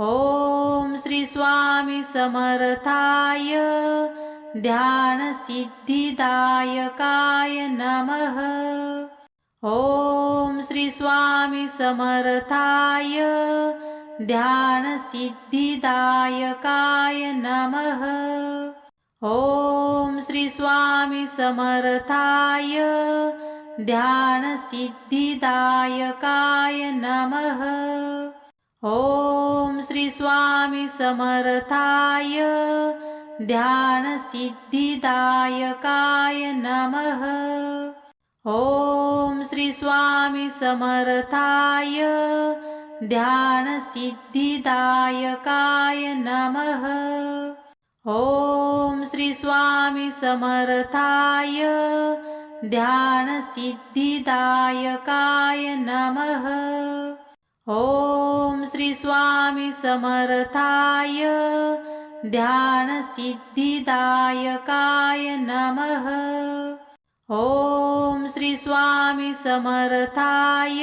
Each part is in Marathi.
ॐ श्री स्वामी समर्थाय ध्यानसिद्धिदायकाय नमः. ॐ श्री स्वामी समर्थाय ध्यानसिद्धिदायकाय नमः. ॐ श्री स्वामी समर्थाय ध्यानसिद्धिदायकाय नमः. ॐ श्री स्वामी समर्थाय ध्यानसिद्धिदायकाय नमः. ॐ श्री स्वामी समर्थाय ध्यानसिद्धिदायकाय नमः. ॐ श्री स्वामी समर्थाय ध्यानसिद्धिदायकाय नमः. ॐ श्रीस्वामिसमर्थाय ध्यानसिद्धिदायकाय नमः। ॐ श्रीस्वामिसमर्थाय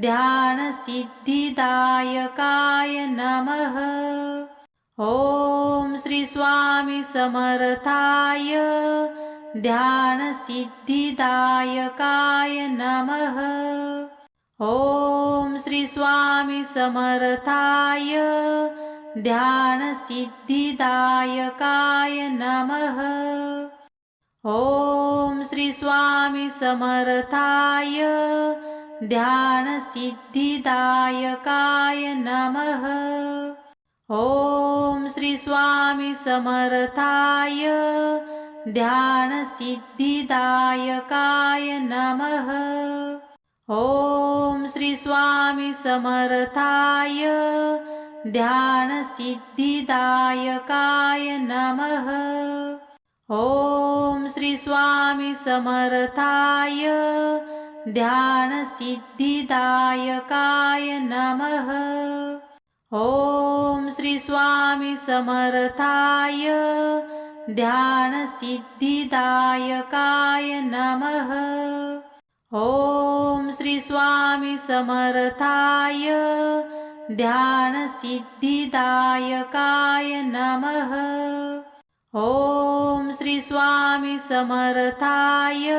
ध्यानसिद्धिदायकाय नमः। ॐ श्रीस्वामिसमर्थाय ध्यानसिद्धिदायकाय नमः। ॐ श्री स्वामी समर्थाय ध्यानसिद्धिदायकाय नमः। ॐ श्री स्वामी समर्थाय ध्यानसिद्धिदायकाय नमः। ॐ श्री स्वामी समर्थाय ध्यानसिद्धिदायकाय नमः। ॐ श्रीस्वामिसमर्थाय ध्यानसिद्धिदायकाय नमः। ॐ श्रीस्वामिसमर्थाय ध्यानसिद्धिदायकाय नमः। ॐ श्रीस्वामिसमर्थाय ध्यानसिद्धिदायकाय नमः। ॐ स्वामी समर्थाय ध्यानसिद्धिदायकाय नमः। ॐ श्री समर्थाय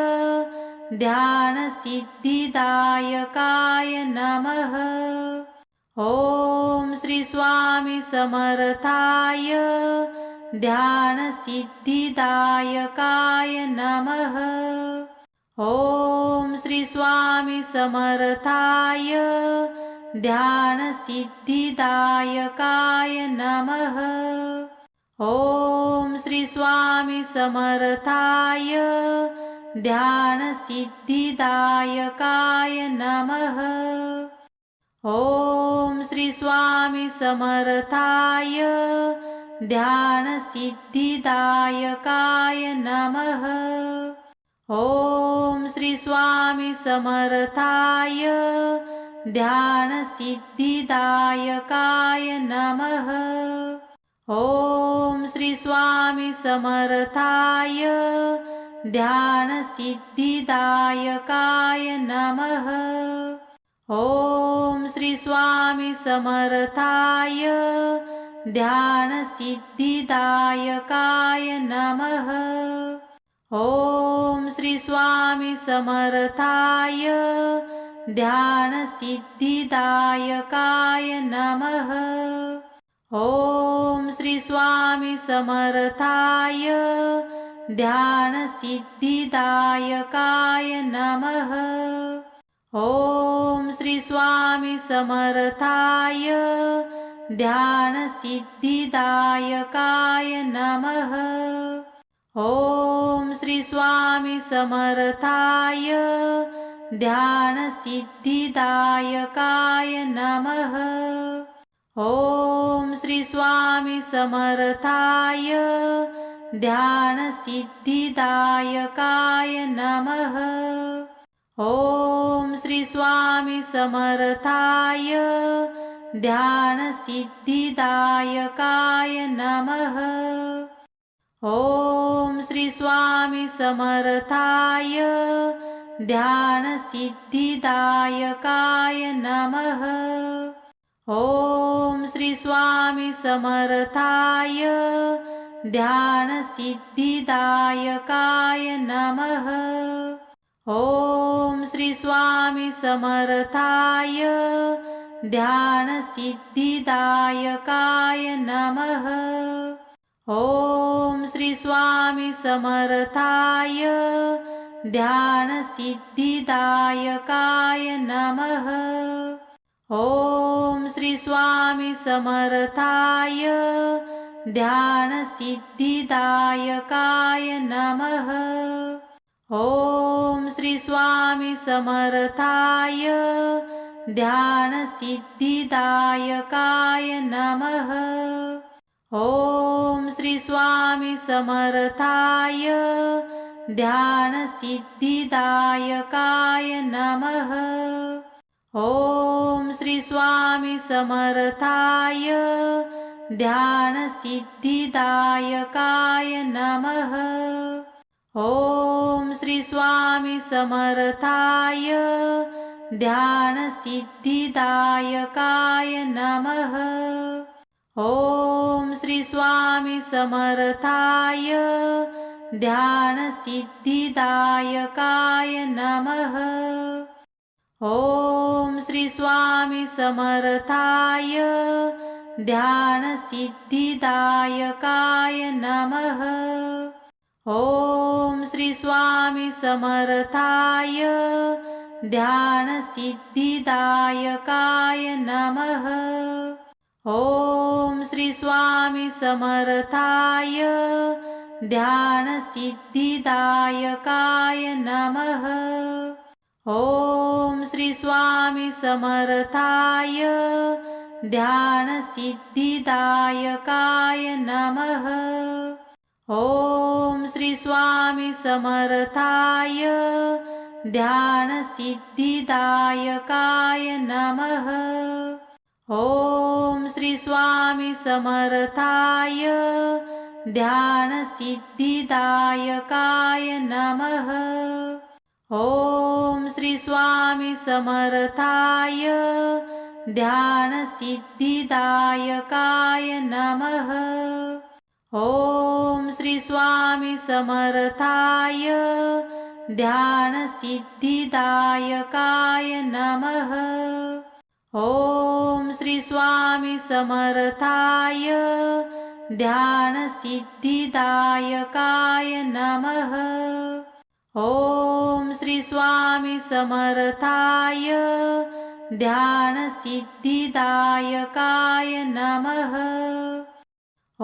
ध्यानसिद्धिदायकाय नमः। ॐ श्री समर्थाय ध्यानसिद्धिदायकाय नमः। ॐ श्रीस्वामिसमर्थाय ध्यानसिद्धिदायकाय नमः। ॐ श्रीस्वामिसमर्थाय ध्यानसिद्धिदायकाय नमः। ॐ श्रीस्वामिसमर्थाय ध्यानसिद्धिदायकाय नमः। ॐ श्री स्वामी समर्थाय ध्यानसिद्धिदायकाय नमः। ॐ श्री स्वामी समर्थाय ध्यानसिद्धिदायकाय नमः। ॐ श्री स्वामी समर्थाय ध्यानसिद्धिदायकाय नमः। ॐ श्री स्वामी समर्थाय ध्यानसिद्धिदायकाय नमः। ॐ श्री स्वामी समर्थाय ध्यानसिद्धिदायकाय नमः। ॐ श्री स्वामी समर्थाय ध्यानसिद्धिदायकाय नमः। ॐ स्वामी समर्थाय ध्यानसिद्धिदायकाय नमः। ॐ श्री समर्थाय ध्यानसिद्धिदायकाय नमः। ॐ श्री समर्थाय ध्यानसिद्धिदायकाय नमः। ॐ स्वामी समर्थाय ध्यानसिद्धिदायकाय नमः। ॐ श्री समर्थाय ध्यानसिद्धिदायकाय नमः। ॐ श्री समर्थाय ध्यानसिद्धिदायकाय नमः। ॐ श्री स्वामी समर्थाय ध्यानसिद्धिदायकाय नमः। ॐ श्री स्वामी समर्थाय ध्यानसिद्धिदायकाय नमः। ॐ श्री स्वामी समर्थाय ध्यानसिद्धिदायकाय नमः। ॐ श्रीस्वामिसमर्थाय ध्यानसिद्धिदायकाय नमः। ॐ श्रीस्वामिसमर्थाय ध्यानसिद्धिदायकाय नमः। ॐ श्रीस्वामिसमर्थाय ध्यानसिद्धिदायकाय नमः। ॐ श्री स्वामी समर्थाय ध्यानसिद्धिदायकाय नमः. ॐ श्री स्वामी समर्थाय ध्यानसिद्धिदायकाय नमः. ॐ श्री स्वामी समर्थाय ध्यानसिद्धिदायकाय नमः. ॐ स्वामी समर्थाय ध्यानसिद्धिदायकाय नमः। ॐ श्री समर्थाय ध्यानसिद्धिदायकाय नमः। ॐ श्री समर्थाय ध्यानसिद्धिदायकाय नमः। ॐ श्री स्वामी समर्थाय ध्यानसिद्धिदायकाय नमः। ॐ श्री स्वामी समर्थाय ध्यानसिद्धिदायकाय नमः। ॐ श्री स्वामी समर्थाय ध्यानसिद्धिदायकाय नमः। ॐ श्री स्वामी समर्थाय ध्यानसिद्धिदायकाय नमः. ॐ श्री स्वामी समर्थाय ध्यानसिद्धिदायकाय नमः.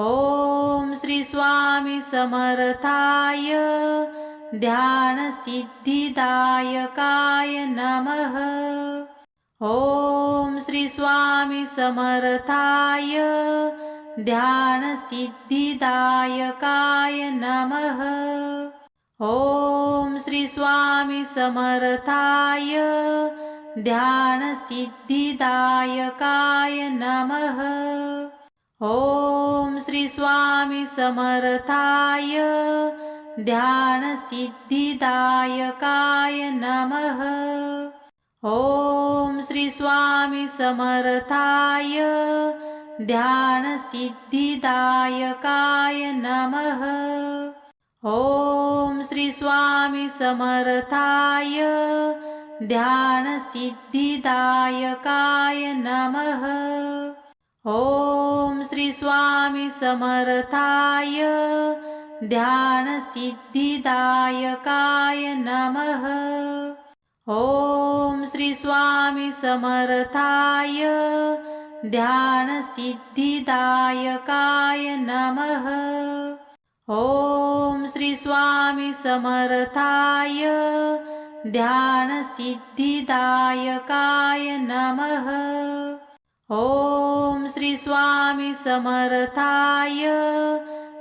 ॐ श्री स्वामी समर्थाय ध्यानसिद्धिदायकाय नमः. ॐ स्वामी समर्थाय ध्यानसिद्धिदायकाय नमः। ॐ श्री समर्थाय ध्यानसिद्धिदायकाय नमः। ॐ श्री समर्थाय ध्यानसिद्धिदायकाय नमः। ॐ श्री स्वामी समर्थाय ध्यानसिद्धिदायकाय नमः। ॐ श्री स्वामी समर्थाय ध्यानसिद्धिदायकाय नमः। ॐ श्री स्वामी समर्थाय ध्यानसिद्धिदायकाय नमः। ॐ श्री स्वामी समर्थाय ध्यानसिद्धिदायकाय नमः। ॐ श्री स्वामी समर्थाय ध्यानसिद्धिदायकाय नमः। ॐ श्री स्वामी समर्थाय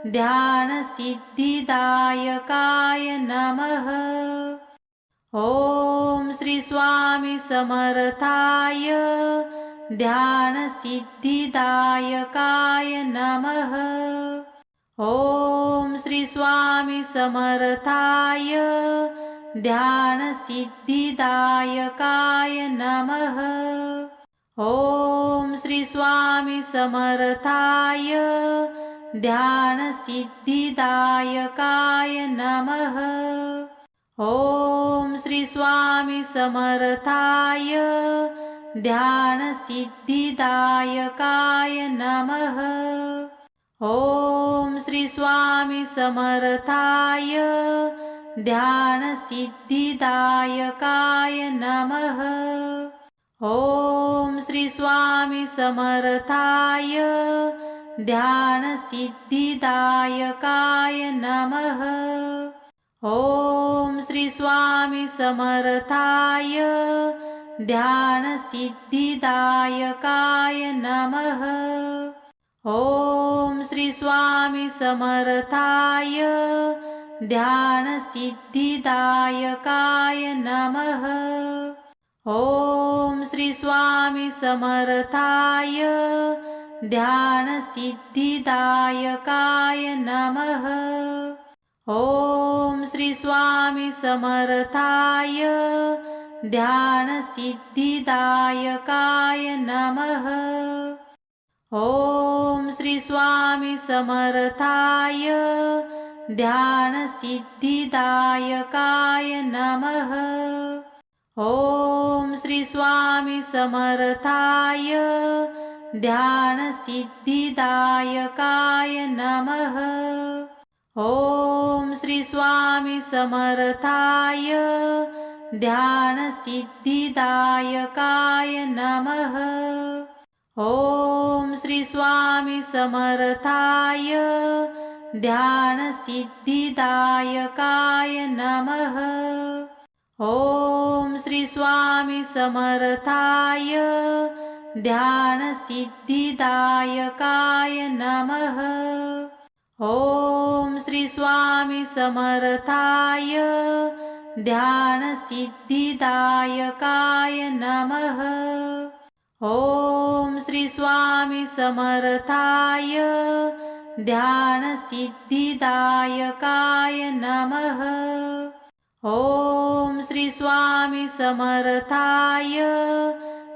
ध्यानसिद्धिदायकाय नमः। ॐ श्रीस्वामिसमर्थाय ध्यानसिद्धिदायकाय नमः। ॐ श्रीस्वामिसमर्थाय ध्यानसिद्धिदायकाय नमः। ॐ श्रीस्वामिसमर्थाय ध्यानसिद्धिदायकाय नमः। ॐ श्री स्वामी समर्थाय ध्यानसिद्धिदायकाय नमः. ॐ श्री स्वामी समर्थाय ध्यानसिद्धिदायकाय नमः. ॐ श्री स्वामी समर्थाय ध्यानसिद्धिदायकाय नमः. ॐ श्रीस्वामिसमर्थाय ध्यानसिद्धिदायकाय नमः। ॐ श्रीस्वामिसमर्थाय ध्यानसिद्धिदायकाय नमः। ॐ श्रीस्वामिसमर्थाय ध्यानसिद्धिदायकाय नमः। ॐ श्री स्वामी समर्थाय ध्यानसिद्धिदायकाय नमः. ॐ श्री स्वामी समर्थाय ध्यानसिद्धिदायकाय नमः. ॐ श्री स्वामी समर्थाय ध्यानसिद्धिदायकाय नमः. ॐ श्री स्वामी समर्थाय ध्यानसिद्धिदायकाय नमः। ॐ श्री स्वामी समर्थाय ध्यानसिद्धिदायकाय नमः। ॐ श्री स्वामी समर्थाय ध्यानसिद्धिदायकाय नमः। ॐ श्री स्वामी समर्थाय ध्यानसिद्धिदायकाय नमः. ॐ श्री स्वामी समर्थाय ध्यानसिद्धिदायकाय नमः. ॐ श्री स्वामी समर्थाय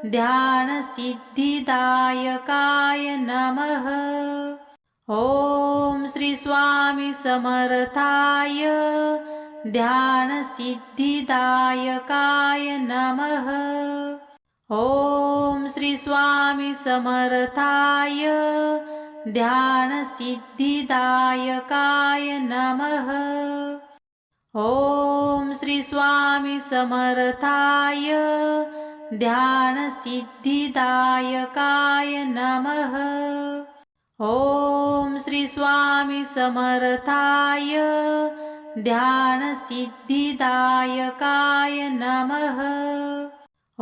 ध्यानसिद्धिदायकाय नमः. ॐ श्री स्वामी समर्थाय ध्यानसिद्धिदायकाय नमः. ॐ श्री स्वामी समर्थाय ध्यानसिद्धिदायकाय नमः. ॐ श्री स्वामी समर्थाय ध्यानसिद्धिदायकाय नमः. ॐ श्री स्वामी समर्थाय ध्यानसिद्धिदायकाय नमः।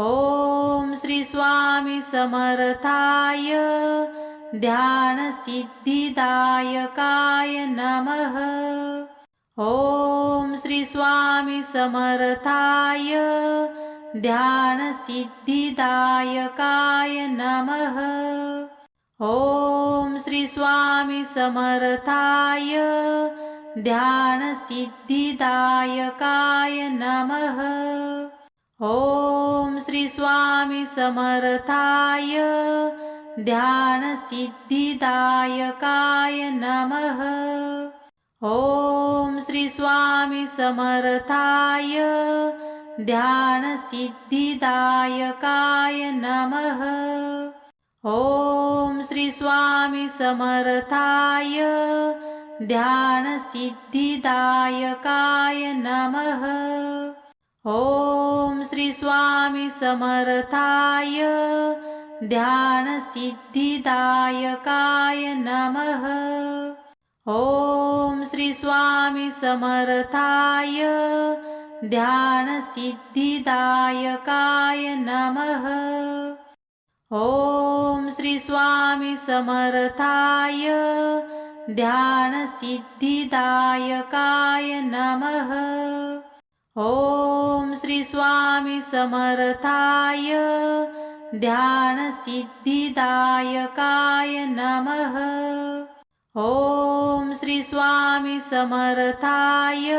ॐ श्री स्वामी समर्थाय ध्यानसिद्धिदायकाय नमः। ॐ श्री स्वामी समर्थाय ध्यानसिद्धिदायकाय नमः। ॐ श्री स्वामी समर्थाय ध्यानसिद्धिदायकाय नमः. ॐ श्री स्वामी समर्थाय ध्यानसिद्धिदायकाय नमः. ॐ श्री स्वामी समर्थाय ध्यानसिद्धिदायकाय नमः. ॐ श्री स्वामी समर्थाय ध्यानसिद्धिदायकाय नमः. ॐ श्री स्वामी समर्थाय ध्यानसिद्धिदायकाय नमः. ॐ श्री स्वामी समर्थाय ध्यानसिद्धिदायकाय नमः. ॐ श्री स्वामी समर्थाय ध्यानसिद्धिदायकाय नमः. ॐ श्री स्वामी समर्थाय ध्यानसिद्धिदायकाय नमः. ॐ श्री स्वामी समर्थाय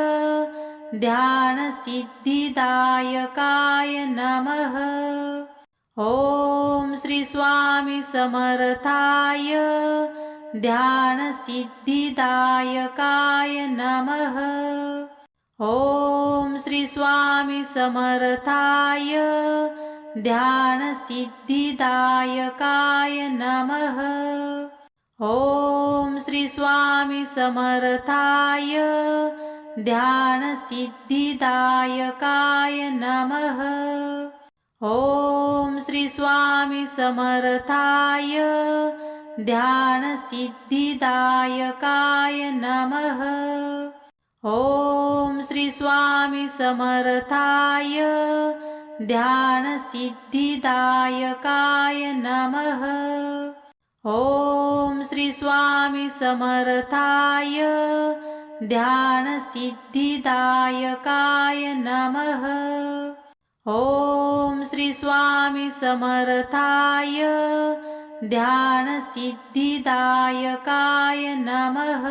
ध्यानसिद्धिदायकाय नमः. ॐ श्री स्वामी समर्थाय ध्यानसिद्धिदायकाय नमः। ॐ श्री स्वामी समर्थाय ध्यानसिद्धिदायकाय नमः। ॐ श्री स्वामी समर्थाय ध्यानसिद्धिदायकाय नमः। ॐ स्वामी समर्थाय ध्यानसिद्धिदायकाय नमः। ॐ श्री समर्थाय ध्यानसिद्धिदायकाय नमः। ॐ श्री समर्थाय ध्यानसिद्धिदायकाय नमः। ॐ श्री स्वामी समर्थाय ध्यानसिद्धिदायकाय नमः।